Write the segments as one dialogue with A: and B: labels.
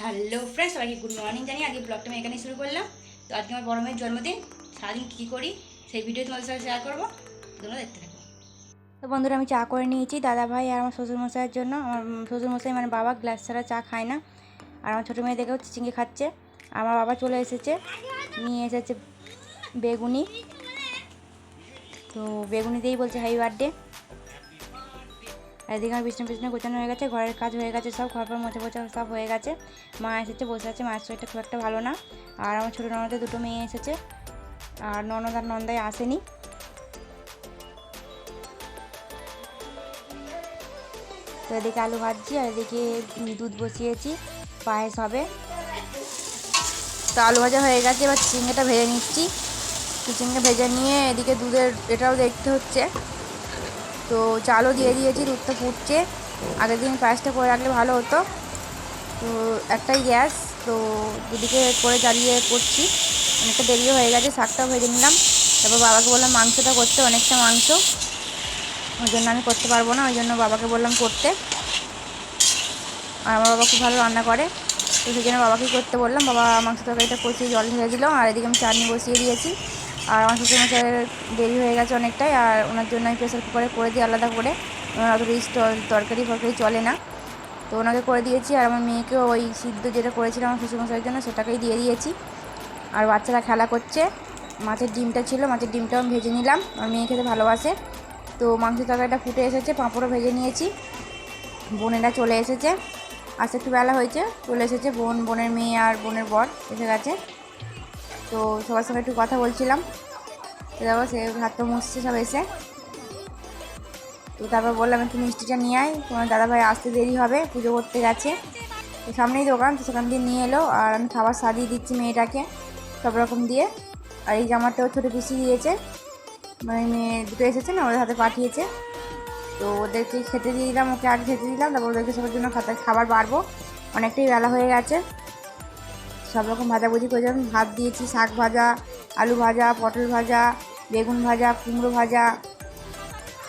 A: Hello friends সবাইকে good morning জানি আজকে ব্লগটা আমি এখানে শুরু করলাম। তো আজকে আমার বড় মেয়ের জন্মদিন, সারাদিন কী করি সেই ভিডিও তোমাদের সাথে শেয়ার করব। তোমরা দেখতে থাকো। তো বন্ধুরা, আমি চা করে নিয়েছি দাদা ভাই আর আমার শ্বশুরমশাইয়ের জন্য। আমার শ্বশুরমশাই মানে বাবা গ্লাস ছাড়া চা খায় না। আর আমার ছোটো মেয়ে দেখেও চিচিঙ্গে খাচ্ছে। আমার বাবা চলে এসেছে, নিয়ে এসেছে বেগুনি। তো বেগুনি দিয়েই বলছে হ্যাপি বার্থডে এদিকে আমার বিছনা বিছনা গোছানো হয়ে গেছে, ঘরের কাজ হয়ে গেছে, সব ঘর পর মোছা মোছা সব হয়ে গেছে। মা এসেছে, বসে আছে, মায়ের শরীরটা খুব একটা ভালো না। আর আমার ছোটো ননদের দুটো মেয়ে এসেছে। আর ননদ আর নন্দাই আসেনি। তো এদিকে আলু ভাজছি, আর এদিকে দুধ বসিয়েছি, পায়েস হবে। তো আলু ভাজা হয়ে গেছে, এবার চিংড়িটা ভেজে নিচ্ছি। চিচিঙ্গে ভেজে নিয়ে এদিকে দুধের এটাও দেখতে হচ্ছে। তো চালও দিয়ে দিয়েছি, দুধটা ফুটছে। আগের দিন পায়েসটা করে রাখলে ভালো হতো। তো একটাই গ্যাস, তো দুদিকে করে জ্বালিয়ে করছি। অনেকটা দেরিও হয়ে গেছে, শাকটাও ভেজে নিলাম। তারপর বাবাকে বললাম মাংসটা করতে, অনেকটা মাংস। ওই জন্য আমি করতে পারব না, ওই জন্য বাবাকে বললাম করতে। আর আমার বাবা খুব ভালো রান্না করে। তো সেই জন্য বাবাকেই করতে বললাম, বাবা মাংস তরকারিটা কষিয়ে জল ঢেলে দিল, আর এদিকে আমি চাটনি বসিয়ে দিয়েছি। আর আমার শ্বশুরমশাইয়ের দেরি হয়ে গেছে অনেকটাই, আর ওনার জন্য আমি প্রেশার কুকারে করে দিই আলাদা করে। ওনার অত রিচ তরকারি ফরকারি চলে না। তো ওনাকে করে দিয়েছি, আর আমার মেয়েকেও ওই সিদ্ধ যেটা করেছিলাম আমার শ্বশুরমশাইয়ের জন্য সেটাকেই দিয়ে দিয়েছি। আর বাচ্চারা খেলা করছে, মাছের ডিমটা ছিল, মাছের ডিমটাও আমি ভেজে নিলাম। আমার মেয়ে খেতে ভালোবাসে। তো মাংস তরকারিটা ফুটে এসেছে, পাঁপড়ও ভেজে নিয়েছি। বোনেরা চলে এসেছে। আজকে একটু বেলা হয়েছে, চলে এসেছে বোন, বোনের মেয়ে আর বোনের বর, এসে গেছে। তো সবার সঙ্গে একটু কথা বলছিলাম। তো দেখো সে হাত তো মুছছে সব এসে। তো তারপর বললাম, একটু মিষ্টিটা নিয়ে আয়। তোমার দাদাভাই আসতে দেরি হবে, পুজো করতে গেছে। তো সামনেই দোকান, তো সেখান দিয়ে নিয়ে এলো। আর আমি খাবার সাজিয়ে দিচ্ছি মেয়েটাকে সব রকম দিয়ে। আর এই জামাটাও ছোটো পিসি দিয়েছে। মানে মেয়ে দুটো এসেছে না, ওদের হাতে পাঠিয়েছে। তো ওদেরকে খেতে দিয়ে দিলাম, ওকে আগে খেতে দিলাম। তারপর ওদেরকে সবার জন্য খাতা, খাবার বাড়বো। অনেকটাই বেলা হয়ে গেছে। সব রকম ভাজাভুজি করে ভাত দিয়েছি, শাক ভাজা, আলু ভাজা, পটল ভাজা, বেগুন ভাজা, কুমড়ো ভাজা,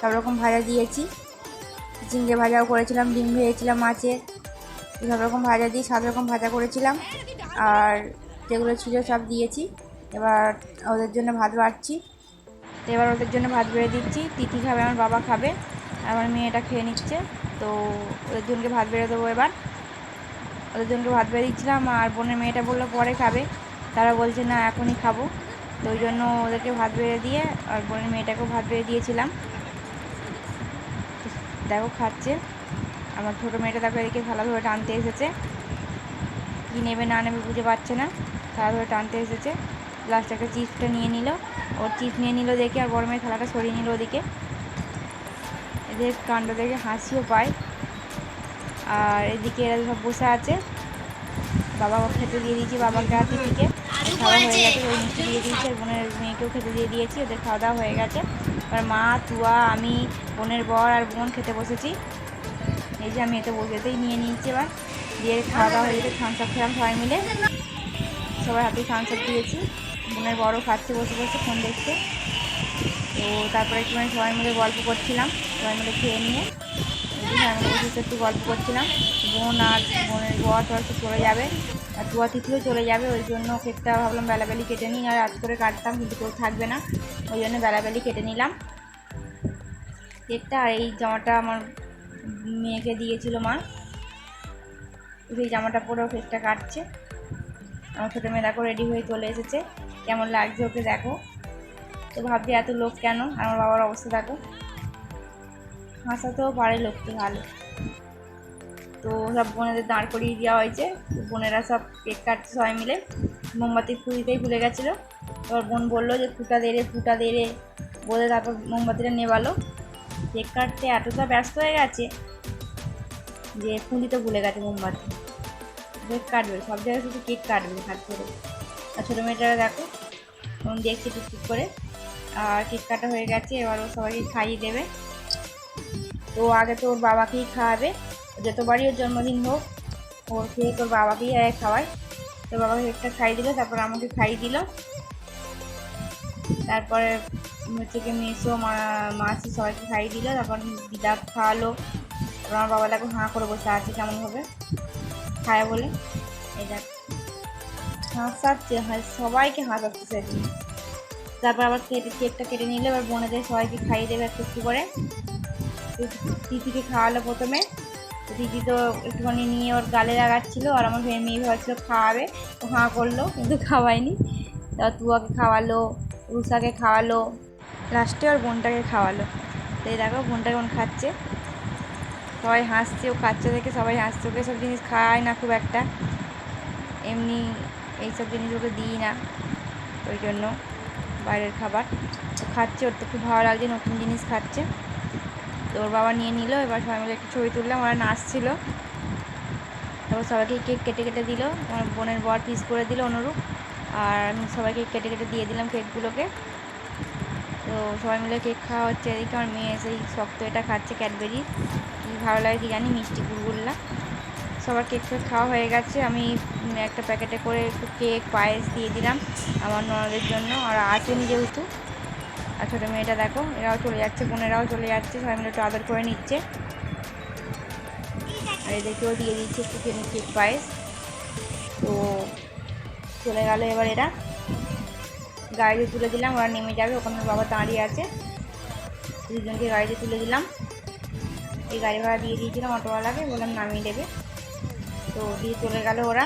A: সব রকম ভাজা দিয়েছি। চিংড়ে ভাজাও করেছিলাম, ডিম ভেজেছিলাম মাছের সব রকম ভাজা দিয়ে সাত রকম ভাজা করেছিলাম। আর যেগুলো ছিল সব দিয়েছি। এবার ওদের জন্য ভাত বাড়ছি। তো এবার ওদের জন্য ভাত বেড়ে দিচ্ছি। তিথি খাবে, আমার বাবা খাবে। আমার মেয়েটা খেয়ে নিচ্ছে। তো ওদের জনকে ভাত বেড়ে দেবো এবার। ওদের জন্য ভাত বেড়ে দিচ্ছিলাম, আর বোনের মেয়েটা বলল পরে খাবে। তারা বলছে, না, এখনই খাব। তো ওই জন্য ওদেরকে ভাত বেড়ে দিয়ে, আর বোনের মেয়েটাকেও ভাত বেড়ে দিয়েছিলাম। দেখো, খাচ্ছে। আমার ছোটো মেয়েটা দেখো, এদিকে থালা ধরে টানতে এসেছে। কী নেবে, না নেবে বুঝে পাচ্ছে না। থালা ধরে টানতে এসেছে। লাস্ট একটা চিপসটা নিয়ে নিল। ওর চিপস নিয়ে নিল দেখে, আর বড় মেয়ে থালাটা সরিয়ে নিল ওদিকে। এদের কাণ্ড দেখে হাসিও পায়। আর এদিকে এরা সব বসে আছে। বাবা খেতে দিয়ে দিয়েছি বাবাকে আর দিদিকে খাওয়া হয়ে গেছে, ওই মিষ্টি দিয়ে দিয়েছি, আর বোনের মেয়েকেও খেতে দিয়ে দিয়েছি, ওদের খাওয়া দাওয়া হয়ে গেছে। আর মা, তুয়া, আমি, বোনের বর আর বোন খেতে বসেছি। এই যে আমি এতে বসেতেই নিয়ে নিয়েছি এবার। দিয়ে খাওয়া দাওয়া হয়ে গেছে, থামস খেলাম সবাই মিলে। সবার হাতে থামস আপ দিয়েছি। বোনের বড়ও খাচ্ছে, বসে বসে ফোন দেখছে। তো তারপরে একটুখানি সবাই মিলে গল্প করছিলাম, সবাই মিলে খেয়ে নিয়ে। মিলে বসে একটু গল্প করছিলাম। বোন আর বোনের টর তো চলে যাবে, আর তুয়া তিথিও চলে যাবে, ওই জন্য কেকটা ভাবলাম বেলাবেলি কেটে নিই, আর রাত করে কাটতাম, কিন্তু কেউ থাকবে না, ওই জন্য বেলাবেলি কেটে নিলাম। কেকটা আর এই জামাটা আমার মেয়েকে দিয়েছিল মা। সেই জামাটা পরেও কেকটা কাটছে। আমার ছোটো মেয়ে দেখো রেডি হয়ে চলে এসেছে। কেমন লাগছে ওকে দেখো। তো ভাবছি এত লোক কেন? আর আমার বাবার অবস্থা দেখো। হাসাতেও পারে লোককে ভালো। তো সব বোনেদের দাঁড় করিয়ে দেওয়া হয়েছে। বোনেরা সব কেক কাটছে সবাই মিলে। মোমবাতি ফুটিতেই ভুলে গেছিল। এবার বোন বলল যে, ফুটা দে রে, ফুটা দে রে। বলে তারপর মোমবাতিটা নেবালো। কেক কাটতে এতটা ব্যস্ত হয়ে গেছে যে ফুলিতে ভুলে গেছে মোমবাতি। কেক কাটবে, সব জায়গায় শুধু কেক কাটবে হাত ধরে। আর ছোটো মেয়েটারা দেখো দেখছি টুকটুক করে। আর কেক কাটা হয়ে গেছে, এবার ও সবাইকে খাইয়ে দেবে। তো আগে তো ওর বাবাকেই খাওয়াবে যতবারই ওর জন্মদিন হোক ওর খেয়ে তোর বাবাকেই আগে খাওয়ায়। তোর বাবাকে কেকটা খাইয়ে দিল, তারপর আমাকে খাইয়ে দিল। তারপরে হচ্ছে কি মেসো মাসি সবাইকে খাইয়ে দিল, তারপর দিদা খাওয়ালো। তারপর আমার বাবা দেখো হাঁ করে বসে আছে, কেমন হবে? খায় বলে। এই দেখ। হাসাচ্ছে হ্যাঁ সবাইকে হাসাচ্ছে সেদিন। তারপর আবার কেটে, কেকটা কেটে নিলে, এবার বোনেদের সবাইকে খাইয়ে দেবে একটু করে। দিদিকে খাওয়ালো প্রথমে। দিদি তো একটুখানি নিয়ে ওর গালে লাগাচ্ছিলো আর আমার মেয়ে ভাবছিল খাওয়াবে। তো হাঁ করল, কিন্তু খাওয়ায়নি। তা তুয়াকে খাওয়ালো রুষাকে খাওয়ালো, লাস্টে ওর বোনটাকে খাওয়ালো। তো এই দেখো বোনটা কেমন খাচ্ছে। সবাই হাসছে, ও খাচ্ছে দেখে সবাই হাসছে। ওকে সব জিনিস খাওয়ায় না খুব একটা। এমনি এইসব জিনিস ওকে দিই না। ওই জন্য বাইরের খাবার। খাচ্ছে, ওর তো খুব ভালো লাগছে, নতুন জিনিস খাচ্ছে। তো ওর বাবা নিয়ে নিল, এবার সবাই মিলে একটু ছবি তুললাম, ওরা নাচছিল তারপর সবাইকে কেক কেটে কেটে দিল, আমার বোনের বর পিস করে দিল অনুরূপ, আর আমি সবাইকে কেটে কেটে দিয়ে দিলাম কেকগুলোকে। তো সবাই মিলে কেক খাওয়া হচ্ছে এদিকে, আমার মেয়ে সেই শক্ত এটা খাচ্ছে ক্যাডবেরি। কী ভালো লাগে কি জানি, মিষ্টি গুড়গুল্লা সবার কেক ফেক খাওয়া হয়ে গেছে, আমি একটা প্যাকেটে করে একটু কেক, পায়েস দিয়ে দিলাম আমার ননদের জন্য, আর আসেনি যেহেতু। আর ছোটো মেয়েটা দেখো, এরাও চলে যাচ্ছে, বোনেরাও চলে যাচ্ছে, সবাই মিলে একটু আদর করে নিচ্ছে। আর এদেরকেও দিয়ে দিচ্ছে একটু খেয়ে কেক পায়েস। তো চলে গেল এবার এরা। গাড়িতে তুলে দিলাম, ওরা নেমে যাবে, ওখানে বাবা দাঁড়িয়ে আছে। দুজনকে গাড়িতে তুলে দিলাম। এই গাড়ি ভাড়া দিয়ে দিয়েছিলাম অটোওয়ালাকে, বললাম নামিয়ে দেবে। তো দিয়ে চলে গেল ওরা।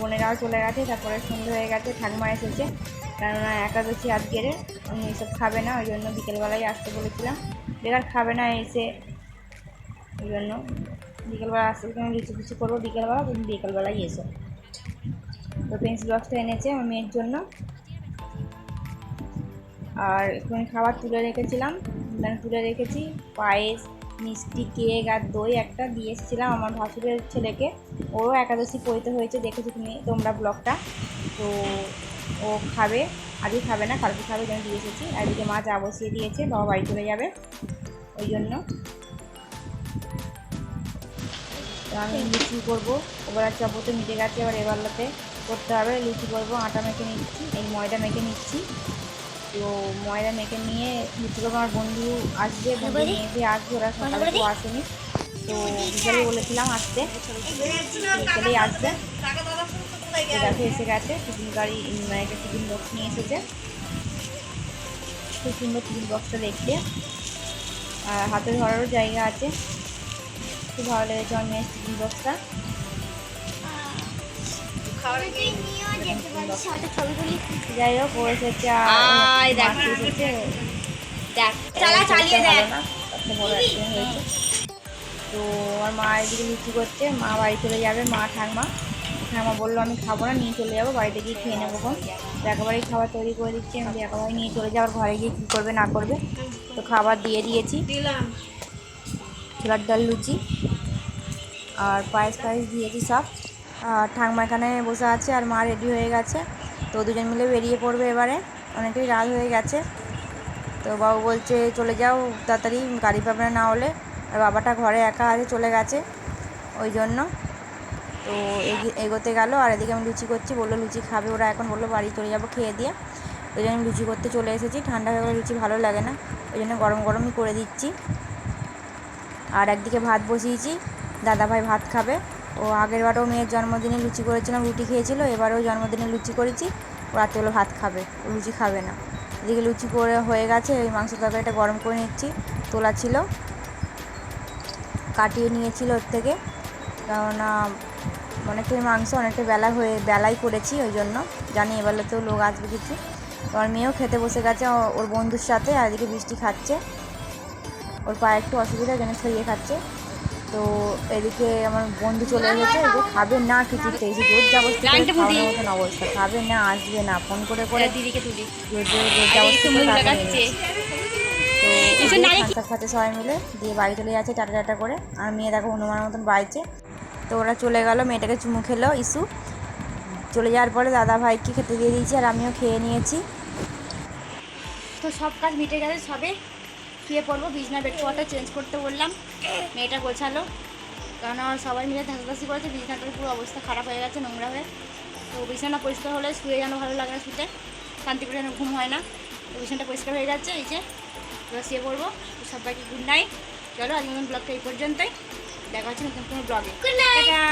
A: বোনেরাও চলে গেছে, তারপরে সন্ধ্যে হয়ে গেছে, ঠাকুমা এসেছে। কেননা একাদশী আজকের, উনি এসব খাবে না, ওই জন্য বিকেলবেলায় আসতে বলেছিলাম। বেকার খাবে না এসে, ওই জন্য বিকেলবেলা আসতে আমি লুচি কিছু করব বিকেলবেলা, তুমি বিকেলবেলায় এসো। তো পেন্সিল বক্সটা এনেছে আমার মেয়ের জন্য। আর একটুখানি খাবার তুলে রেখেছিলাম তুলে রেখেছি, পায়েস মিষ্টি কেক আর দই একটা দিয়ে এসেছিলাম আমার ভাসুরের ছেলেকে। ওরও একাদশী পড়িতে হয়েছে, দেখেছ তুমি তোমরা ব্লগটা? তো ও খাবে, আজকে খাবে না, কালকে খাবে যেন দিয়ে এসেছি। আর এদিকে মা চা বসিয়ে দিয়েছে, বাবা বাড়ি চলে যাবে ওই জন্য। আমি লুচি করব ওবার চাপো তো মিটে গেছে, এবার এবারলাতে করতে হবে। লুচি করব, আটা মেখে নিচ্ছি, এই ময়দা মেখে নিচ্ছি। তো ময়দা মেয়েকে নিয়ে লুচি আমার বন্ধু আসবে বন্ধু এসে আসবে ওরা সকালে তো আসেনি। তো বিকেলে বলেছিলাম আসতে। বিকেলেই আসবে। তো দেখো এসে গেছে টিফিন গাড়ি মানে একটা টিফিন বক্স নিয়ে এসেছে। খুব সুন্দর টিফিন বক্সটা দেখতে আর হাতে ধরারও জায়গা আছে। খুব ভালো লেগেছে মেয়ের টিফিন বক্সটা যাই হোক ও এসেছে আর
B: দেখ।
A: মাসি এসেছে।
B: দেখ চালা চালিয়ে দেখ।
A: ভালো না, একটা বড় accident হয়েছে। তো আমার মা এদিকে লুচি করছে মা বাড়ি চলে যাবে মা ঠাকমা। ঠাকমা বলল আমি খাব না নিয়ে চলে যাব বাড়িতে গিয়ে খেয়ে নেব কোন তো একেবারেই খাবার তৈরি করে দিচ্ছি। আমি একেবারে নিয়ে চলে যাওয়ার ঘরে গিয়ে কী করবে না করবে? তো খাবার দিয়ে দিয়েছি। ছোলার ডাল লুচি। আর পায়েস পায়েস দিয়েছি সব। ঠাকমা এখানে বসে আছে আর মা রেডি হয়ে গেছে। তো দুজন মিলে বেরিয়ে পড়বে এবারে। অনেকটাই রাত হয়ে গেছে। তো বাবু বলছে, চলে যাও তাড়াতাড়ি, গাড়ি পাবে না হলে। আর বাবাটা ঘরে একা আছে চলে গেছে ওই জন্য। তো এগি- এগোতে গেল আর এদিকে আমি লুচি করছি। বলল, লুচি খাবে ওরা। এখন বলল, বাড়ি চলে যাব, খেয়ে দিয়ে। ওই জন্য আমি লুচি করতে চলে এসেছি। ঠান্ডা হয়ে গেলে লুচি ভালো লাগে না। ওই জন্য গরম গরমই করে দিচ্ছি। আর একদিকে ভাত বসিয়েছি। দাদাভাই ভাত খাবে। ও আগের বারেও মেয়ের জন্মদিনে লুচি করেছিলাম, রুটি খেয়েছিল, এবারেও জন্মদিনে লুচি করেছি। ও রাত্রেবেলা ভাত খাবে লুচি খাবে না। এদিকে লুচি করে হয়ে গেছে ওই মাংস তরকারিটা গরম করে নিচ্ছি, তোলা ছিল। কাটিয়ে নিয়েছিল ওর থেকে, কেননা অনেকটাই মাংস, অনেকটা বেলা হয়ে, বেলাই করেছি ওই জন্য। জানি এবেলাতেও লোক আসবে কিছু। তো আমার মেয়েও খেতে বসে গেছে ওর বন্ধুর সাথে, আর এদিকে বৃষ্টি খাচ্ছে। ওর পায়ে একটু অসুবিধা জন্য ছড়িয়ে খাচ্ছে। তো এদিকে আমার বন্ধু চলে এসেছে যে খাবে না কিছুতেই সে জোর জাবস্তি করে খাওয়ানোর মতন অবস্থা। খাবে না আসবে না ফোন করে করে
B: দিদিকে তুলি।
A: জোর জোর জোর জাবস্তি তো সবাই মিলে দিয়ে বাড়ি চলে যাচ্ছে টাটা টাটা করে। আর মেয়ে দেখো হনুমানের মতন বাইছে তো ওরা চলে গেল মেয়েটাকে চুমু খেলো ইস্যু চলে যাওয়ার পরে দাদা ভাইকে খেতে দিয়ে দিয়েছি আর আমিও খেয়ে নিয়েছি।
B: তো সব কাজ মিটে গেছে সবে। শুয়ে পড়ব বিছনা বেড কভারটা চেঞ্জ করতে বললাম। মেয়েটা গোছালো। কারণ আমার সবাই মিলে ধাকাধাকি করেছে বিছনাটার পুরো অবস্থা খারাপ হয়ে গেছে নোংরা হয়ে। তো বিছানা পরিষ্কার হলে শুয়ে যেন ভালো লাগে না শুতে। শান্তি করে যেন ঘুম হয় না। তো বিছানাটা পরিষ্কার হয়ে যাচ্ছে এই যে। এবার শুয়ে পড়ব। সবাইকে গুড নাইট চলো আজকে ব্লগটা এই পর্যন্তই। দেখা হচ্ছে নতুন কোনো ব্লগে টাটা!